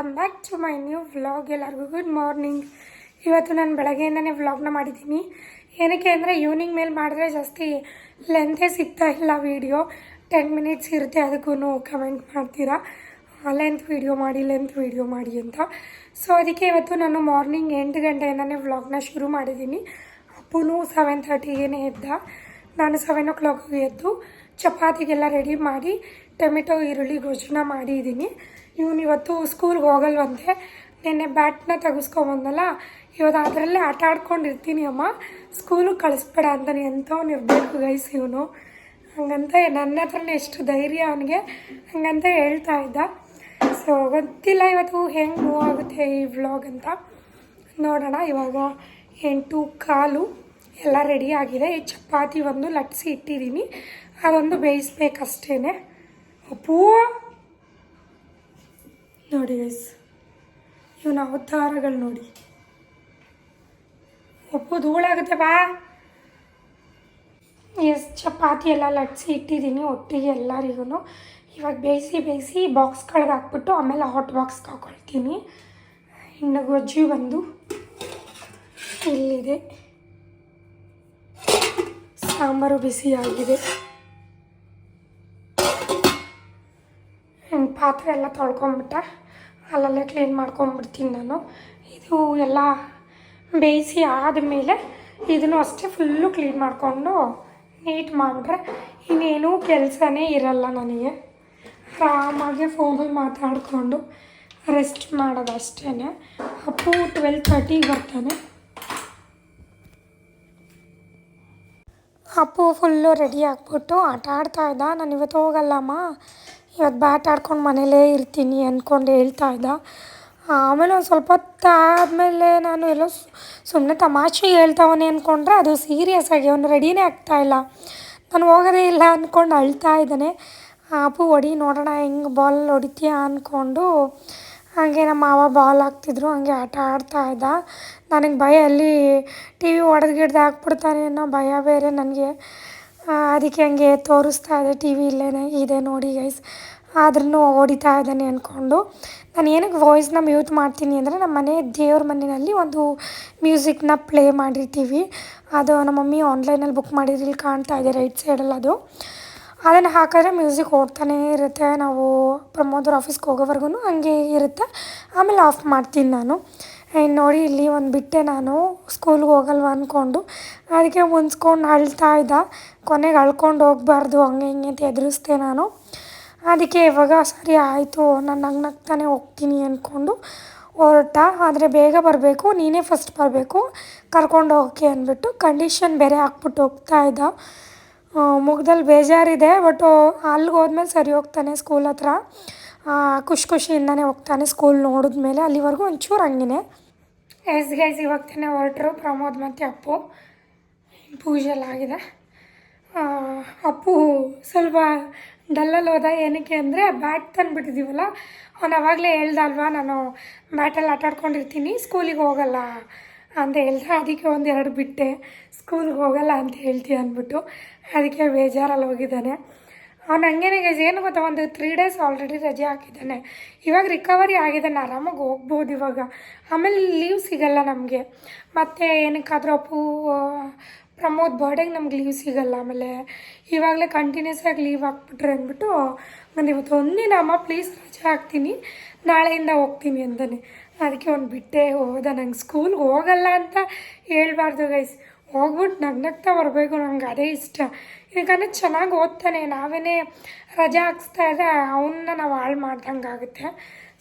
Welcome back to my new vlog ಎಲ್ಲರಿಗೂ. Good morning ಇವತ್ತು ನಾನು ಬೆಳಗ್ಗೆಯಿಂದನೇ ವ್ಲಾಗ್ನ ಮಾಡಿದ್ದೀನಿ. ಏನಕ್ಕೆ ಅಂದರೆ ಈವ್ನಿಂಗ್ ಮೇಲೆ ಮಾಡಿದ್ರೆ ಜಾಸ್ತಿ ಲೆಂತೇ ಸಿಗ್ತಾ ಇಲ್ಲ ವೀಡಿಯೋ ಟೆನ್ ಮಿನಿಟ್ಸ್ ಇರುತ್ತೆ ಅದಕ್ಕೂ ಕಮೆಂಟ್ ಮಾಡ್ತೀರಾ? ಲೆಂತ್ ವೀಡಿಯೋ ಮಾಡಿ ಲೆಂತ್ ವೀಡಿಯೋ ಮಾಡಿ ಅಂತ. ಸೊ ಅದಕ್ಕೆ ಇವತ್ತು ನಾನು ಮಾರ್ನಿಂಗ್ ಎಂಟು ಗಂಟೆಯಿಂದನೇ ವ್ಲಾಗ್ನ ಶುರು ಮಾಡಿದ್ದೀನಿ. ಅಪ್ಪೂ ಸೆವೆನ್ ಥರ್ಟಿಗೇನೆ ಎದ್ದ. ನಾನು ಸೆವೆನ್ ಓ ಕ್ಲಾಕ್ಗೆ ಎದ್ದು ಚಪಾತಿಗೆಲ್ಲ ರೆಡಿ ಮಾಡಿ, ಟೊಮೆಟೊ, ಈರುಳ್ಳಿ ಗೊಜ್ಜನ್ನ ಮಾಡಿದ್ದೀನಿ. ಇವನು ಇವತ್ತು ಸ್ಕೂಲ್ಗೆ ಹೋಗಲ್ವಂತೆ? ನಿನ್ನೆ ಬ್ಯಾಟ್ನ ತೆಗೆಸ್ಕೊಬಂದಲ್ಲ ಇವತ್ತು ಅದರಲ್ಲೇ ಆಟ ಆಡ್ಕೊಂಡಿರ್ತೀನಿ ಅಮ್ಮ. ಸ್ಕೂಲಿಗೆ ಕಳಿಸ್ಬೇಡ ಅಂತಾನೆ ಎಂಥವ್ನು ಇರಬೇಕು ಗೈಸ್ ಇವನು. ಹಂಗಂತ ನನ್ನ ಹತ್ರನೇ ಎಷ್ಟು ಧೈರ್ಯ ಅವನಿಗೆ. ಹಂಗಂತ ಹೇಳ್ತಾ ಇದ್ದ. ಸೊ ಗೊತ್ತಿಲ್ಲ ಇವತ್ತು ಹೆಂಗೆ ಮೂವ್ ಆಗುತ್ತೆ ಈ ವ್ಲಾಗ್ ಅಂತ. ನೋಡೋಣ, ಇವಾಗ ಎಂಟು ಕಾಲು ಎಲ್ಲ ರೆಡಿ ಆಗಿದೆ. ಈ ಚಪಾತಿ ಒಂದು ಲಟ್ಸಿ ಇಟ್ಟಿದ್ದೀನಿ. ಅದೊಂದು ಬೇಯಿಸ್ಬೇಕಷ್ಟೇ ಅಪ್ಪೂ ನೋಡಿ ಗೈಸ್, ಇವನ ಅವತಾರಗಳು ನೋಡಿ. ಒಪ್ಪು ಧೂಳಾಗುತ್ತೆ ಬಾ. ಎಸ್, ಚಪಾತಿ ಎಲ್ಲ ಲಟ್ಸಿ ಇಟ್ಟಿದ್ದೀನಿ ಒಟ್ಟಿಗೆ ಎಲ್ಲರಿಗೂ ಇವಾಗ ಬೇಯಿಸಿ ಬೇಯಿಸಿ ಬಾಕ್ಸ್ಗಳಿಗೆ ಹಾಕ್ಬಿಟ್ಟು ಆಮೇಲೆ ಹಾಟ್ ಬಾಕ್ಸ್ಗೆ ಹಾಕೊಳ್ತೀನಿ. ಇನ್ನು ಗೊಜ್ಜಿ ಬಂದು ಇಲ್ಲಿದೆ. ಸಾಂಬಾರು ಬಿಸಿಯಾಗಿದೆ ಇನ್ನು ಪಾತ್ರೆ ಎಲ್ಲ ತೊಳ್ಕೊಂಬಿಟ್ಟೆ, ಅಲ್ಲಲ್ಲೇ ಕ್ಲೀನ್ ಮಾಡ್ಕೊಂಬಿಡ್ತೀನಿ ನಾನು. ಇದು ಎಲ್ಲ ಬೇಯಿಸಿ ಆದಮೇಲೆ ಇದನ್ನು ಅಷ್ಟೇ ಫುಲ್ಲು ಕ್ಲೀನ್ ಮಾಡಿಕೊಂಡು ನೀಟ್ ಮಾಡಿಬಿಟ್ರೆ ಇನ್ನೇನೂ ಕೆಲಸನೇ ಇರಲ್ಲ ನನಗೆ. ಆರಾಮಾಗಿ ಫೋನಲ್ಲಿ ಮಾತಾಡಿಕೊಂಡು ರೆಸ್ಟ್ ಮಾಡೋದು ಅಷ್ಟೇ ಅಪ್ಪು ಟ್ವೆಲ್ ತರ್ಟಿಗೆ ಬರ್ತಾನೆ. ಅಪ್ಪು ಫುಲ್ಲು ರೆಡಿ ಆಗಿಬಿಟ್ಟು ಆಟ ಆಡ್ತಾ ಇದ್ದ. ನಾನು ಇವತ್ತು ಹೋಗಲ್ಲಮ್ಮ. ಇವತ್ತು ಬ್ಯಾಟ್ ಆಡ್ಕೊಂಡು ಮನೇಲೇ ಇರ್ತೀನಿ ಅಂದ್ಕೊಂಡು ಹೇಳ್ತಾ ಇದ್ದ. ಆಮೇಲೆ ಒಂದು ಸ್ವಲ್ಪ ಹೊತ್ತು ಆದಮೇಲೆ ನಾನು ಎಲ್ಲೋ ಸುಮ್ಮನೆ ತಮಾಷೆ ಹೇಳ್ತಾವನೆ ಅಂದ್ಕೊಂಡ್ರೆ ಅದು ಸೀರಿಯಸ್ ಆಗಿ ಅವನು ರೆಡಿನೇ ಇಲ್ಲ. ನಾನು ಹೋಗೋದೇ ಇಲ್ಲ ಅಂದ್ಕೊಂಡು ಅಳ್ತಾ ಇದ್ದಾನೆ. ಅಪ್ಪು, ಹೊಡಿ, ನೋಡೋಣ, ಹೆಂಗೆ ಬಾಲ್ ಹೊಡಿತೀಯ? ಅಂದ್ಕೊಂಡು ಹಾಗೆ ನಮ್ಮ ಮಾವ ಬಾಲ್ ಹಾಕ್ತಿದ್ರು. ಹಾಗೆ ಆಟ ಆಡ್ತಾ ಇದ್ದ. ನನಗೆ ಭಯ ಅಲ್ಲಿ ಟಿ ವಿ ಒಡೆದು ಹಾಕ್ಬಿಡ್ತಾನೆ ಅನ್ನೋ ಭಯ ಬೇರೆ ನನಗೆ. ಅದಕ್ಕೆ ಹಂಗೆ ತೋರಿಸ್ತಾ ಇದೆ, ಟಿ ವಿ ಇಲ್ಲೇ ಇದೆ ನೋಡಿ ಗೈಸ್ ಆದ್ರೂ ಹೊಡಿತಾ ಇದ್ದಾನೆ ಅಂದ್ಕೊಂಡು ನಾನು ಏನಕ್ಕೆ ವಾಯ್ಸ್ನ ಮ್ಯೂಟ್ ಮಾಡ್ತೀನಿ ಅಂದರೆ ನಮ್ಮ ಮನೆ ದೇವ್ರ ಮನೆಯಲ್ಲಿ ಒಂದು ಮ್ಯೂಸಿಕ್ನ ಪ್ಲೇ ಮಾಡಿರ್ತೀವಿ. ಅದು ನಮ್ಮ ಮಮ್ಮಿ ಆನ್ಲೈನಲ್ಲಿ ಬುಕ್ ಮಾಡಿದ್ರೆ ಇಲ್ಲಿ ಕಾಣ್ತಾ ಇದೆ ರೈಟ್ ಸೈಡಲ್ಲಿ ಅದು. ಅದನ್ನು ಹಾಕಿದ್ರೆ ಮ್ಯೂಸಿಕ್ ಓಡ್ತಾನೇ ಇರುತ್ತೆ. ನಾವು ಪ್ರಮೋದ್ರ ಆಫೀಸ್ಗೆ ಹೋಗೋವರೆಗೂ ಹಂಗೆ ಇರುತ್ತೆ. ಆಮೇಲೆ ಆಫ್ ಮಾಡ್ತೀನಿ ನಾನು. ಇನ್ನು ನೋಡಿ, ಇಲ್ಲಿ ಒಂದು ಬಿಟ್ಟೆ ನಾನು. ಸ್ಕೂಲ್ಗೆ ಹೋಗಲ್ವ ಅಂದ್ಕೊಂಡು ಅದಕ್ಕೆ ಮುನ್ಸ್ಕೊಂಡು ಅಳ್ತಾ ಇದ್ದ. ಕೊನೆಗೆ ಅಳ್ಕೊಂಡು ಹೋಗ್ಬಾರ್ದು, ಹಂಗೆ ಹಿಂಗೆ ಅಂತ ಎದುರಿಸ್ದೆ ನಾನು. ಅದಕ್ಕೆ ಇವಾಗ ಸರಿ ಆಯಿತು, ನಾನು ನಗ್ನಗ್ತಾನೆ ಹೋಗ್ತೀನಿ ಅಂದ್ಕೊಂಡು ಹೊರಟ. ಆದರೆ ಬೇಗ ಬರಬೇಕು, ನೀನೇ ಫಸ್ಟ್ ಬರಬೇಕು. ಕರ್ಕೊಂಡು ಹೋಗಿ ಅಂದ್ಬಿಟ್ಟು ಕಂಡೀಷನ್ ಬೇರೆ ಹಾಕ್ಬಿಟ್ಟು ಹೋಗ್ತಾ ಇದ್ದ. ಮುಖದಲ್ಲಿ ಬೇಜಾರಿದೆ ಬಟ್ ಅಲ್ಲಿಗೆ ಹೋದ್ಮೇಲೆ ಸರಿ ಹೋಗ್ತಾನೆ ಸ್ಕೂಲ್ ಹತ್ರ. ಖುಷಿ ಖುಷಿಯಿಂದನೇ ಹೋಗ್ತಾನೆ ಸ್ಕೂಲ್ ನೋಡಿದ್ಮೇಲೆ. ಅಲ್ಲಿವರೆಗೂ ಒಂಚೂರು ಹಂಗೆ ಎಸ್ ಗೈಸ್ ಇವಾಗ ತಾನೇ ಹೊರಟರು ಪ್ರಮೋದ್ ಮತ್ತು ಅಪ್ಪು. ಪೂಜೆ ಎಲ್ಲ ಆಗಿದೆ ಅಪ್ಪು ಸ್ವಲ್ಪ ಡಲ್ಲಲ್ಲಿ ಹೋದ. ಏನಕ್ಕೆ ಅಂದರೆ ಬ್ಯಾಟ್ ತಂದುಬಿಟ್ಟಿದ್ದೀವಲ್ಲ ಅವ್ನು ಅವಾಗಲೇ ಹೇಳ್ದ ಅಲ್ವಾ ನಾನು ಬ್ಯಾಟಲ್ಲಿ ಆಟಾಡ್ಕೊಂಡಿರ್ತೀನಿ ಸ್ಕೂಲಿಗೆ ಹೋಗಲ್ಲ ಅಂತ ಹೇಳ್ದೆ. ಅದಕ್ಕೆ ಒಂದೆರಡು ಬಿಟ್ಟೆ. ಸ್ಕೂಲ್ಗೆ ಹೋಗಲ್ಲ ಅಂತ ಹೇಳ್ತೀಯ ಅಂದ್ಬಿಟ್ಟು, ಅದಕ್ಕೆ ಬೇಜಾರಲ್ಲಿ ಹೋಗಿದ್ದಾನೆ. ಅವ್ನು ಹಂಗೇನೆ ಗೈಸ್ ಏನು ಗೊತ್ತಾ? ಒಂದು ತ್ರೀ ಡೇಸ್ ಆಲ್ರೆಡಿ ರಜೆ ಹಾಕಿದ್ದಾನೆ. ಇವಾಗ ರಿಕವರಿ ಆಗಿದ್ದಾನೆ, ಆರಾಮಾಗಿ ಹೋಗ್ಬೋದು ಇವಾಗ. ಆಮೇಲೆ ಲೀವ್ ಸಿಗಲ್ಲ ನಮಗೆ. ಮತ್ತು ಏನಕ್ಕಾದ್ರೂ ಅಪ್ಪು ಪ್ರಮೋದ್ ಬರ್ಡೇಗೆ ನಮ್ಗೆ ಲೀವ್ ಸಿಗಲ್ಲ ಆಮೇಲೆ. ಇವಾಗಲೇ ಕಂಟಿನ್ಯೂಸ್ ಆಗಿ ಲೀವ್ ಹಾಕ್ಬಿಟ್ರೆ ಅಂದ್ಬಿಟ್ಟು ನಾನು ಇವತ್ತು ಒಂದಿನ ಅಮ್ಮ ಪ್ಲೀಸ್ ರಜೆ ಹಾಕ್ತೀನಿ, ನಾಳೆಯಿಂದ ಹೋಗ್ತೀನಿ ಅಂತಾನೆ ಅದಕ್ಕೆ ಅವ್ನು ಬಿಟ್ಟೆ ಹೋದ. ನಂಗೆ ಸ್ಕೂಲ್ಗೆ ಹೋಗಲ್ಲ ಅಂತ ಹೇಳ್ಬಾರ್ದು ಗೈಸ್ ಹೋಗ್ಬಿಟ್ಟು ನಗ್ನಗ್ತಾ ಬರಬೇಕು, ನಂಗೆ ಅದೇ ಇಷ್ಟ. ಯಾಕಂದರೆ ಚೆನ್ನಾಗಿ ಓದ್ತಾನೆ. ನಾವೇ ರಜೆ ಹಾಕ್ಸ್ತಾ ಇದ್ದರೆ ಅವನ್ನ ನಾವು ಹಾಳು ಮಾಡ್ದಂಗೆ ಆಗುತ್ತೆ.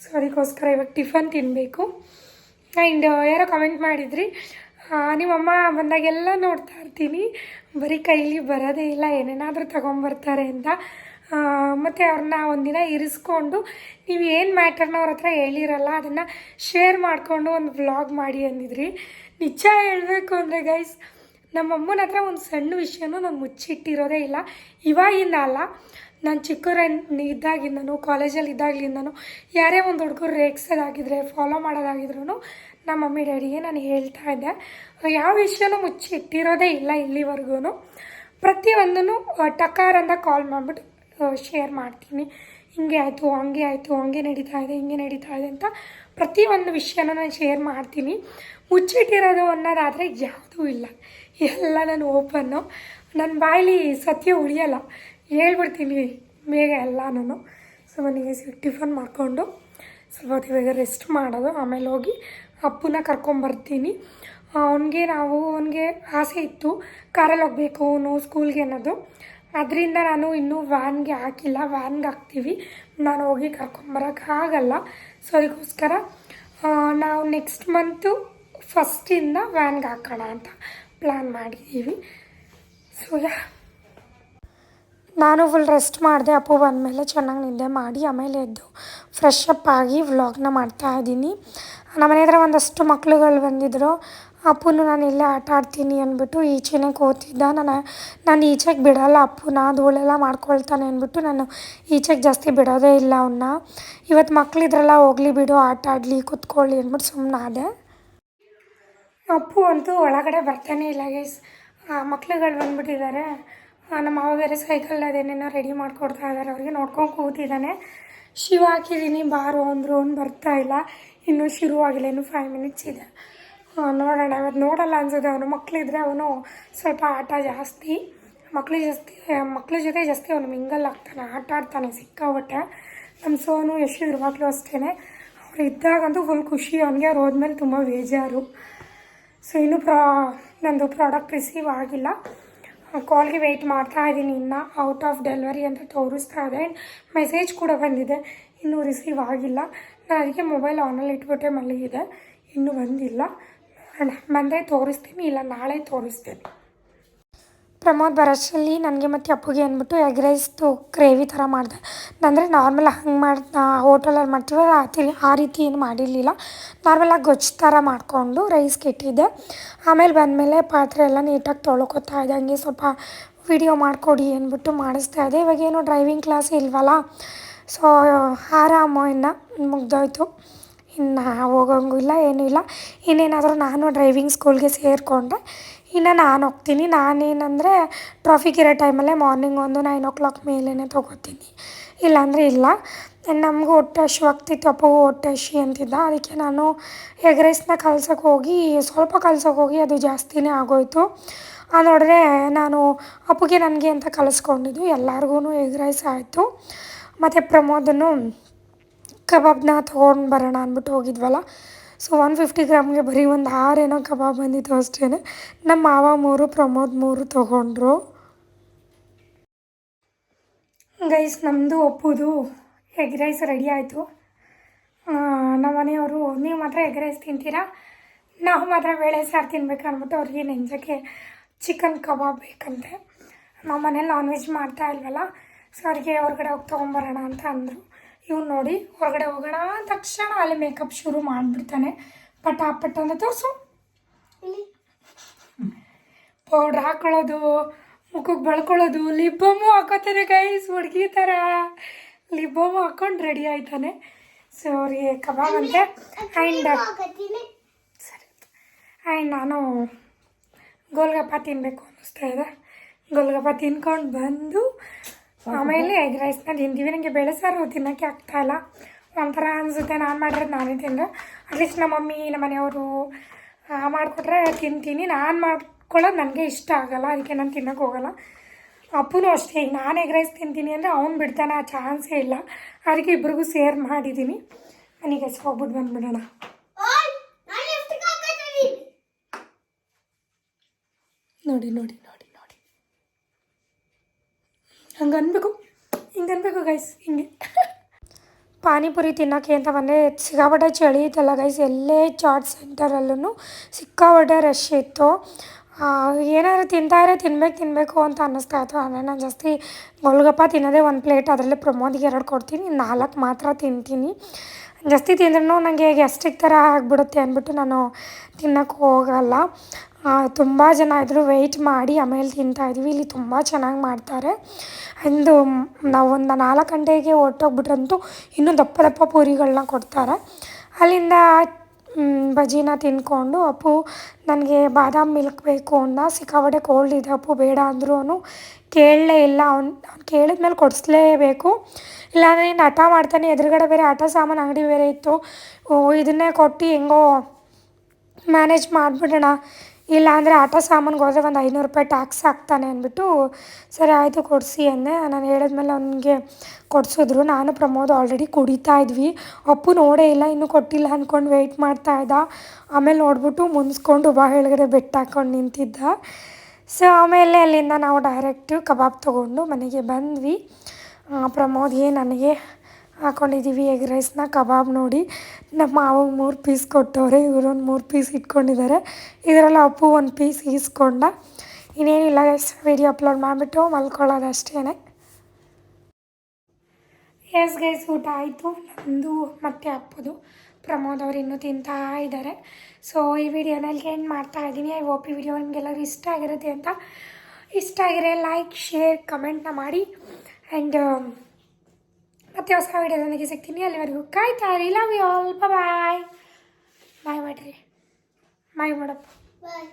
ಸೊ ಅದಕ್ಕೋಸ್ಕರ ಇವಾಗ ಟಿಫನ್ ತಿನ್ನಬೇಕು ಆ್ಯಂಡ್ ಯಾರೋ ಕಮೆಂಟ್ ಮಾಡಿದ್ರಿ ನಿಮ್ಮಮ್ಮ ಬಂದಾಗೆಲ್ಲ ನೋಡ್ತಾ ಇರ್ತೀನಿ. ಬರೀ ಕೈಲಿ ಬರೋದೇ ಇಲ್ಲ, ಏನೇನಾದರೂ ತೊಗೊಂಬರ್ತಾರೆ ಅಂತ. ಮತ್ತು ಅವ್ರನ್ನ ಒಂದಿನ ಇರಿಸ್ಕೊಂಡು ನೀವು ಏನು ಮ್ಯಾಟರ್ನ ಅವ್ರ ಹತ್ರ ಹೇಳಿರಲ್ಲ, ಅದನ್ನು ಶೇರ್ ಮಾಡಿಕೊಂಡು ಒಂದು ವ್ಲಾಗ್ ಮಾಡಿ ಅಂದಿದ್ರಿ. ನಿಜ ಹೇಳಬೇಕು ಅಂದರೆ ಗೈಸ್ ನಮ್ಮ ಅಮ್ಮನ ಹತ್ರ ಒಂದು ಸಣ್ಣ ವಿಷಯನೂ ನಾನು ಮುಚ್ಚಿಟ್ಟಿರೋದೇ ಇಲ್ಲ. ಇವಾಗಿಂದ ಅಲ್ಲ, ನಾನು ಚಿಕ್ಕವರ ಇದ್ದಾಗಿಂದನು ಕಾಲೇಜಲ್ಲಿ ಇದ್ದಾಗ್ಲಿಂದನು ಯಾರೇ ಒಂದು ಹುಡುಗರು ರೇಗ್ಸೋದಾಗಿದ್ರೆ ಫಾಲೋ ಮಾಡೋದಾಗಿದ್ರು ನಮ್ಮ ಮಮ್ಮಿ ಡ್ಯಾಡಿಗೆ ನಾನು ಹೇಳ್ತಾ ಇದ್ದೆ. ಯಾವ ವಿಷಯನೂ ಮುಚ್ಚಿಟ್ಟಿರೋದೇ ಇಲ್ಲ ಇಲ್ಲಿವರೆಗೂ ಪ್ರತಿಯೊಂದನ್ನು ಟಕಾರ್ ಅಂತ ಕಾಲ್ ಮಾಡಿಬಿಟ್ಟು ಶೇರ್ ಮಾಡ್ತೀನಿ. ಹಿಂಗೆ ಆಯಿತು, ಹಂಗೆ ಆಯಿತು, ಹಂಗೆ ನಡೀತಾ ಇದೆ, ಹಿಂಗೆ ನಡೀತಾ ಇದೆ ಅಂತ ಪ್ರತಿಯೊಂದು ವಿಷಯನ ನಾನು ಶೇರ್ ಮಾಡ್ತೀನಿ. ಮುಚ್ಚಿಟ್ಟಿರೋದು ಅನ್ನೋದಾದರೆ ಯಾವುದೂ ಇಲ್ಲ. ಎಲ್ಲ ನಾನು ಓಪನ್ನು. ನನ್ನ ಬಾಯಲ್ಲಿ ಸತ್ಯ ಉಳಿಯಲ್ಲ. ಹೇಳ್ಬಿಡ್ತೀನಿ ಬೇಗ ಎಲ್ಲನೂ ಸೊ ನನಗೆ ಟಿಫನ್ ಮಾಡಿಕೊಂಡು ಸ್ವಲ್ಪ ಹೊತ್ತು ಇವಾಗ ರೆಸ್ಟ್ ಮಾಡೋದು. ಆಮೇಲೆ ಹೋಗಿ ಅಪ್ಪನ ಕರ್ಕೊಂಬರ್ತೀನಿ ಅವನಿಗೆ ನಾವು, ಅವನಿಗೆ ಆಸೆ ಇತ್ತು. ಕಾರಲ್ಲಿ ಹೋಗಬೇಕು ಅವನು ಸ್ಕೂಲ್ಗೆ ಅನ್ನೋದು. ಅದರಿಂದ ನಾನು ಇನ್ನೂ ವ್ಯಾನ್ಗೆ ಹಾಕಿಲ್ಲ. ವ್ಯಾನ್ಗೆ ಹಾಕ್ತೀವಿ. ನಾನು ಹೋಗಿ ಕರ್ಕೊಂಬರೋಕ್ಕಾಗಲ್ಲ ಸೊ, ಅದಕ್ಕೋಸ್ಕರ ನಾವು ನೆಕ್ಸ್ಟ್ ಮಂತು ಫಸ್ಟಿಂದ ವ್ಯಾನ್ಗೆ ಹಾಕೋಣ ಅಂತ. ಪ್ಲ್ಯಾನ್ ಮಾಡಿದ್ದೀವಿ. ಸೊ ಯಾ ನಾನು ಫುಲ್ ರೆಸ್ಟ್ ಮಾಡಿದೆ, ಅಪ್ಪು ಬಂದಮೇಲೆ ಚೆನ್ನಾಗಿ ನಿದ್ದೆ ಮಾಡಿ, ಆಮೇಲೆ ಎದ್ದು ಫ್ರೆಶ್ ಅಪ್ ಆಗಿ ವ್ಲಾಗ್ನ ಮಾಡ್ತಾ ಇದ್ದೀನಿ. ನಮ್ಮ ಮನೆ ಹತ್ರ ಒಂದಷ್ಟು ಮಕ್ಳುಗಳು ಬಂದಿದ್ದರು ಅಪ್ಪುನು ನಾನು ಇಲ್ಲೇ ಆಟ ಆಡ್ತೀನಿ ಅಂದ್ಬಿಟ್ಟು ಈಚೆನೇ ಕೂತಿದ್ದ. ನಾನು ನಾನು ಈಚೆಗೆ ಬಿಡೋಲ್ಲ ಅಪ್ಪುನ ಧೂಳೆಲ್ಲ ಮಾಡ್ಕೊಳ್ತಾನೆ ಅಂದ್ಬಿಟ್ಟು ನಾನು ಈಚೆಗೆ ಜಾಸ್ತಿ ಬಿಡೋದೇ ಇಲ್ಲ ಅವನ್ನ ಇವತ್ತು ಮಕ್ಳಿದ್ರಲ್ಲ ಹೋಗ್ಲಿ ಬಿಡು, ಆಟ ಆಡಲಿ, ಕೂತ್ಕೊಳ್ಳಿ ಅಂದ್ಬಿಟ್ಟು ಸುಮ್ಮನಾದೆ ಅಪ್ಪು ಅಂತೂ ಒಳಗಡೆ ಬರ್ತಾನೆ ಇಲ್ಲ ಗೈಸ್ ಮಕ್ಳುಗಳು ಬಂದ್ಬಿಟ್ಟಿದ್ದಾರೆ. ನಮ್ಮ ಮಾವ ಬೇರೆ ಸೈಕಲ್ ಅದೇನೇನೋ ರೆಡಿ ಮಾಡಿಕೊಡ್ತಾ ಇದ್ದಾರೆ. ಅವ್ರಿಗೆ ನೋಡ್ಕೊಂಡು ಕೂತಿದ್ದಾನೆ. ಶಿವ ಹಾಕಿದ್ದೀನಿ ಬಾರು ಅಂದರು ಅವ್ನು ಬರ್ತಾ ಇಲ್ಲ. ಇನ್ನೂ ಶುರುವಾಗಿಲ್ಲ, ಇನ್ನೂ ಫೈವ್ ಮಿನಿಟ್ಸ್ ಇದೆ. ನೋಡೋಣ. ಇವತ್ತು ನೋಡಲ್ಲ ಅನ್ಸುತ್ತೆ ಅವನು. ಮಕ್ಕಳಿದ್ರೆ ಅವನು ಸ್ವಲ್ಪ ಆಟ ಜಾಸ್ತಿ. ಮಕ್ಳು ಜಾಸ್ತಿ, ಮಕ್ಳ ಜೊತೆ ಜಾಸ್ತಿ ಅವನು ಮಿಂಗಲ್ ಆಗ್ತಾನೆ, ಆಟ ಆಡ್ತಾನೆ ಸಿಕ್ಕಾಬಟ್ಟೆ ನಮ್ಮ ಸೋನು, ಯಶು ಇರುವಾಗಲೂ ಅಷ್ಟೇ ಅವ್ರು ಇದ್ದಾಗಂತೂ ಫುಲ್ ಖುಷಿ. ಅವನಿಗೆ ಅವ್ರು ಹೋದ್ಮೇಲೆ ತುಂಬ ಬೇಜಾರು. ಸೊ ಇನ್ನೂ ಪ್ರಾ, ನಂದು ಪ್ರಾಡಕ್ಟ್ ರಿಸೀವ್ ಆಗಿಲ್ಲ. ಕಾಲ್ಗೆ ವೆಯ್ಟ್ ಮಾಡ್ತಾ ಇದ್ದೀನಿ. ಇನ್ನು ಔಟ್ ಆಫ್ ಡೆಲಿವರಿ ಅಂತ ತೋರಿಸ್ತಾ ಇದೆ. ಮೆಸೇಜ್ ಕೂಡ ಬಂದಿದೆ. ಇನ್ನೂ ರಿಸೀವ್ ಆಗಿಲ್ಲ. ನಾನು ಅದಕ್ಕೆ ಮೊಬೈಲ್ ಆನಲ್ಲಿ ಇಟ್ಬಿಟ್ಟೆ ಮಲಗಿದೆ. ಇನ್ನೂ ಬಂದಿಲ್ಲ. ಮಂದೆ ಬಂದರೆ ತೋರಿಸ್ತೀನಿ. ಇಲ್ಲ, ನಾಳೆ ತೋರಿಸ್ತೀನಿ. ಪ್ರಮೋದ್ ಬರೋಷ್ಟರಲ್ಲಿ ನನಗೆ ಮತ್ತು ಅಪ್ಪುಗೆ ಅಂದ್ಬಿಟ್ಟು ಎಗ್ ರೈಸ್ದು ಗ್ರೇವಿ ಥರ ಮಾಡಿದೆ. ಅಂದರೆ ನಾರ್ಮಲ್ ಹಂಗೆ ಮಾಡಿ ಹೋಟೆಲಲ್ಲಿ ಮಾಡ್ತೀವಲ್ಲ ಆ ತಿ, ಆ ರೀತಿ ಏನು ಮಾಡಿರಲಿಲ್ಲ. ನಾರ್ಮಲಾಗಿ ಗೊಜ್ಜು ಥರ ಮಾಡಿಕೊಂಡು ರೈಸ್ಗೆ ಇಟ್ಟಿದ್ದೆ ಆಮೇಲೆ ಬಂದಮೇಲೆ ಪಾತ್ರೆ ಎಲ್ಲ ನೀಟಾಗಿ ತೊಳ್ಕೊತಾ ಇದ್ದೆ. ಹಂಗೆ ಸ್ವಲ್ಪ ವಿಡಿಯೋ ಮಾಡಿಕೊಡಿ ಅಂದ್ಬಿಟ್ಟು ಮಾಡಿಸ್ತಾ ಇದ್ದೆ. ಇವಾಗೇನು ಡ್ರೈವಿಂಗ್ ಕ್ಲಾಸ್ ಇಲ್ವಲ್ಲ? ಸೊ, ಆರಾಮು ಇನ್ನು ಮುಗ್ದೋಯ್ತು. ಇನ್ನು ಹೋಗೋಂಗೂ ಇಲ್ಲ, ಏನೂ ಇಲ್ಲ. ಇನ್ನೇನಾದರೂ ನಾನು ಡ್ರೈವಿಂಗ್ ಸ್ಕೂಲ್ಗೆ ಸೇರಿಕೊಂಡೆ ಇನ್ನು ನಾನು ಹೋಗ್ತೀನಿ. ನಾನೇನಂದರೆ ಟ್ರಾಫಿಕ್ ಇರೋ ಟೈಮಲ್ಲೇ ಮಾರ್ನಿಂಗ್ ಒಂದು ನೈನ್ ಓ ಕ್ಲಾಕ್ ಮೇಲೇ ತೊಗೋತೀನಿ. ಇಲ್ಲಾಂದರೆ ಇಲ್ಲ. ನಮಗೂ ಹೊಟ್ಟೆ ಹಶು ಆಗ್ತಿತ್ತು. ಅಪ್ಪಗೂ ಹೊಟ್ಟೆ ಹಸಿ ಅಂತಿದ್ದ. ಅದಕ್ಕೆ ನಾನು ಎಗ್ ರೈಸ್ನ ಕಲ್ಸೋಕೆ ಹೋಗಿ, ಸ್ವಲ್ಪ ಕಲ್ಸೋಕೆ ಹೋಗಿ ಅದು ಜಾಸ್ತಿನೇ ಆಗೋಯಿತು. ನೋಡಿದ್ರೆ ನಾನು ಅಪ್ಪಗೆ ನನಗೆ ಅಂತ ಕಲಿಸ್ಕೊಂಡಿದ್ದು. ಎಲ್ಲರಿಗೂ ಎಗ್ ರೈಸ್ ಆಯಿತು. ಮತ್ತು ಪ್ರಮೋದನ್ನು ಕಬಾಬ್ನ ತೊಗೊಂಡು ಬರೋಣ ಅಂದ್ಬಿಟ್ಟು ಹೋಗಿದ್ವಲ್ಲ. ಸೊ ಒನ್ ಫಿಫ್ಟಿ ಗ್ರಾಮ್ಗೆ ಬರೀ ಒಂದು ಆರೇನೋ ಕಬಾಬ್ ಬಂದಿತ್ತು ಅಷ್ಟೇ ನಮ್ಮ ಮಾವ ಮೂರು, ಪ್ರಮೋದ್ ಮೂರು ತೊಗೊಂಡ್ರು. ಗೈಸ್ ನಮ್ಮದು ಒಪ್ಪುದು. ಎಗ್ ರೈಸ್ ರೆಡಿ ಆಯಿತು. ನಮ್ಮ ಮನೆಯವರು, ನೀವು ಮಾತ್ರ ಎಗ್ ರೈಸ್ ತಿಂತೀರಾ? ನಾವು ಮಾತ್ರ ಬೇಳೆ ಸಾರು ತಿನ್ಬೇಕು ಅಂದ್ಬಿಟ್ಟು ಅವ್ರಿಗೆ ನೆಂಜಕ್ಕೆ ಚಿಕನ್ ಕಬಾಬ್ ಬೇಕಂತೆ. ನಮ್ಮ ಮನೇಲಿ ನಾನ್ ವೆಜ್ ಮಾಡ್ತಾ ಇಲ್ವಲ್ಲ ಸೊ ಅವ್ರಿಗೆ ಹೊರಗಡೆ ಹೋಗಿ ತೊಗೊಂಬರೋಣ ಅಂತ ಅಂದರು. ಇವ್ನು ನೋಡಿ ಹೊರಗಡೆ ಹೋಗೋಣ ತಕ್ಷಣ ಅಲ್ಲಿ ಮೇಕಪ್ ಶುರು ಮಾಡಿಬಿಡ್ತಾನೆ. ಪಟ ಪಟ ಅಂತ ತೋರಿಸು. ಇಲ್ಲಿ. ಪೌಡ್ರ್ ಹಾಕೊಳ್ಳೋದು ಮುಖಕ್ಕೆ ಬಳ್ಕೊಳ್ಳೋದು ಲಿಪ್ ಬಾಮು ಹಾಕೋತಾರೆ ಗೈಸ್ ಹುಡುಗಿ ಥರ ಲಿಪ್ ಬಾಮು ಹಾಕೊಂಡು ರೆಡಿ ಆಯ್ತಾನೆ. ಸೊ ಅವ್ರಿಗೆ ಕಬಾಬ್ ಅಂತೆ. ಆ್ಯಂಡ್ ಸರಿ ಆ್ಯಂಡ್ ನಾನು ಗೋಲ್ಗಪ್ಪ ತಿನ್ನಬೇಕು ಅನ್ನಿಸ್ತಾ ಇದೆ. ಗೋಲ್ಗಪ್ಪ ತಿನ್ಕೊಂಡು ಬಂದು ಆಮೇಲೆ ಎಗ್ ರೈಸ್ನ ತಿಂತೀವಿ ನನಗೆ ಬೇಳೆ ಸಾರು ತಿನ್ನೋಕ್ಕೆ ಆಗ್ತಾಯಿಲ್ಲ ಒಂಥರ ಅನಿಸುತ್ತೆ ನಾನು ಮಾಡಿರೋದು ನಾನೇ ತಿಂದೆ. ಅಟ್ಲೀಸ್ಟ್ ನಮ್ಮ ಮಮ್ಮಿ ನಮ್ಮ ಮನೆಯವರು ಮಾಡಿಕೊಟ್ರೆ ತಿಂತೀನಿ. ನಾನು ಮಾಡ್ಕೊಳ್ಳೋದು ನನಗೆ ಇಷ್ಟ ಆಗಲ್ಲ. ಅದಕ್ಕೆ ನಾನು ತಿನ್ನೋಕೆ ಹೋಗಲ್ಲ. ಅಪ್ಪನೂ ಅಷ್ಟೇ ಈಗ ನಾನು ಎಗ್ ರೈಸ್ ತಿಂತೀನಿ ಅಂದರೆ ಅವ್ನು ಬಿಡ್ತಾನೆ ಆ ಚಾನ್ಸೇ ಇಲ್ಲ. ಅದಕ್ಕೆ ಇಬ್ರಿಗೂ ಸೇರ್ ಮಾಡಿದ್ದೀನಿ ನನಗೆ ಹೋಗ್ಬಿಟ್ಟು ಬಂದುಬಿಡೋಣ. ನೋಡಿ ನೋಡಿ ನೋಡಿ. ಹಂಗೆ ಅನ್ಬೇಕು? ಹಿಂಗೆ ಅನ್ಬೇಕು ಗೈಸ್ ಹಿಂಗೆ. ಪಾನಿಪುರಿ ತಿನ್ನೋಕೆ ಅಂತ ಬಂದರೆ ಸಿಕ್ಕಾಪಟ್ಟೆ ಚಳಿ ಇತ್ತಲ್ಲ ಗೈಸ್ ಎಲ್ಲೇ ಚಾಟ್ ಸೆಂಟರಲ್ಲೂ ಸಿಕ್ಕಾಪಟ್ಟೆ ರಶ್ ಇತ್ತು. ಏನಾದ್ರು ತಿಂತಾರೆ ತಿನ್ಬೇಕು ತಿನ್ನಬೇಕು ಅಂತ ಅನ್ನಿಸ್ತಾ ಇತ್ತು. ಅಂದರೆ ನಾನು ಜಾಸ್ತಿ ಗೋಲ್ಗಪ್ಪ ತಿನ್ನೋದೇ ಒಂದು ಪ್ಲೇಟ್ ಅದರಲ್ಲಿ ಪ್ರಮೋದಿಗೆ ಎರಡು ಕೊಡ್ತೀನಿ, ನಾಲ್ಕು ಮಾತ್ರ ತಿಂತೀನಿ. ಜಾಸ್ತಿ ತಿಂದ್ರೂ ನನಗೆ ಗ್ಯಾಸ್ಟ್ರಿಕ್ ಥರ ಆಗಿಬಿಡುತ್ತೆ ಅಂದ್ಬಿಟ್ಟು ನಾನು ತಿನ್ನೋಕ್ಕೆ ಹೋಗಲ್ಲ. ತುಂಬ ಜನ ಇದ್ದರು ವೆಯ್ಟ್ ಮಾಡಿ ಆಮೇಲೆ ತಿಂತಾಯಿದ್ವಿ ಇಲ್ಲಿ ತುಂಬ ಚೆನ್ನಾಗಿ ಮಾಡ್ತಾರೆ. ಒಂದು ನಾಲ್ಕು ಗಂಟೆಗೆ ಹೊರ್ಟೋಗ್ಬಿಟ್ರಂತೂ ಇನ್ನೂ ದಪ್ಪ ದಪ್ಪ ಪೂರಿಗಳನ್ನ ಕೊಡ್ತಾರೆ. ಅಲ್ಲಿಂದ ಬಜಿನ ಬಜ್ಜಿನ ತಿಂದ್ಕೊಂಡು ಅಪ್ಪು ನನಗೆ ಬಾದಾಮ್ ಮಿಲ್ಕ್ ಬೇಕು ಅಂದ. ಸಿಕ್ಕಾಪಟ್ಟೆ ಕೋಲ್ಡ್ ಇದೆ ಅಪ್ಪು, ಬೇಡ ಅಂದ್ರೂ ಕೇಳಲೇ ಇಲ್ಲ. ಅವ್ನು ಅವ್ನು ಕೇಳಿದ್ಮೇಲೆ ಕೊಡಿಸ್ಲೇಬೇಕು. ಇಲ್ಲಾಂದರೆ ನೀನು ಹಠ ಮಾಡ್ತಾನೆ, ಎದುರುಗಡೆ ಬೇರೆ ಆಟ ಸಾಮಾನು, ಅಂಗಡಿ ಬೇರೆ ಇತ್ತು. ಇದನ್ನೇ ಕೊಟ್ಟು ಹೆಂಗೋ ಮ್ಯಾನೇಜ್ ಮಾಡಿಬಿಡೋಣ. ಇಲ್ಲಾಂದರೆ ಆಟ ಸಾಮಾನ್ಗೆ ಹೋದರೆ ಒಂದು ಐನೂರು ರೂಪಾಯಿ ಟ್ಯಾಕ್ಸ್ ಹಾಕ್ತಾನೆ ಅಂದ್ಬಿಟ್ಟು, ಸರಿ ಆಯಿತು ಕೊಡಿಸಿ ಅಂದೆ. ನಾನು ಹೇಳಿದ್ಮೇಲೆ ಅವನಿಗೆ ಕೊಡಿಸಿದ್ರು. ನಾನು ಪ್ರಮೋದ್ ಆಲ್ರೆಡಿ ಕುಡಿತಾ ಇದ್ವಿ. ಅಪ್ಪು ನೋಡೇ ಇಲ್ಲ, ಇನ್ನೂ ಕೊಟ್ಟಿಲ್ಲ ಅಂದ್ಕೊಂಡು ವೆಯ್ಟ್ ಮಾಡ್ತಾ ಇದ್ದ. ಆಮೇಲೆ ನೋಡ್ಬಿಟ್ಟು ಮುನ್ಸ್ಕೊಂಡು ಬಾ ಹೇಳಿದ್ರೆ ಬೆಟ್ಟ ಹಾಕ್ಕೊಂಡು ನಿಂತಿದ್ದ. ಸೊ ಆಮೇಲೆ ಅಲ್ಲಿಂದ ನಾವು ಡೈರೆಕ್ಟ್ ಕಬಾಬ್ ತೊಗೊಂಡು ಮನೆಗೆ ಬಂದ್ವಿ. ಪ್ರಮೋದ್ ಪ್ರಮೋದ್ಗೆ ನನಗೆ ಹಾಕ್ಕೊಂಡಿದ್ದೀವಿ ಎಗ್ ರೈಸ್ನ ಕಬಾಬ್ ನೋಡಿ. ನಮ್ಮ ಮಾವಿಗೆ ಮೂರು ಪೀಸ್ ಕೊಟ್ಟವ್ರೆ, ಇವರೊಂದು ಮೂರು ಪೀಸ್ ಇಟ್ಕೊಂಡಿದ್ದಾರೆ ಇದರಲ್ಲಿ ಅಪ್ಪು ಒಂದು ಪೀಸ್ ಈಸ್ಕೊಂಡ. ಇನ್ನೇನಿಲ್ಲ ವೀಡಿಯೋ ಅಪ್ಲೋಡ್ ಮಾಡಿಬಿಟ್ಟು ಮಲ್ಕೊಳ್ಳೋದು ಅಷ್ಟೇ ಎಸ್ ಗೈಸ್ ಊಟ ಆಯಿತು. ನಂದು ಮತ್ತು ಅಪ್ಪದು ಪ್ರಮೋದ್ ಅವರು ಇನ್ನೂ ತಿಂತಾ ಇದ್ದಾರೆ ಸೊ ಈ ವಿಡಿಯೋನಲ್ಲಿ ಏನು ಮಾಡ್ತಾ ಇದ್ದೀನಿ. ಐ ಓಪಿ ವಿಡಿಯೋ ನಿಮಗೆಲ್ಲರೂ ಇಷ್ಟ ಆಗಿರುತ್ತೆ ಅಂತ. ಇಷ್ಟ ಆಗಿರೋ ಲೈಕ್ ಶೇರ್ ಕಮೆಂಟ್ನ ಮಾಡಿ. ಆ್ಯಂಡ್ ಮತ್ತೆ ಹೊಸ ವಿಡಿಯೋದೊಂದಿಗೆ ಸಿಗ್ತೀನಿ. ಅಲ್ಲಿವರೆಗೂ ಕಾಯ್ತಾ I love you all bye bye ಮಾಡಿರಿ ಬಾಯ್ ಮಾಡಪ್ಪ Bye.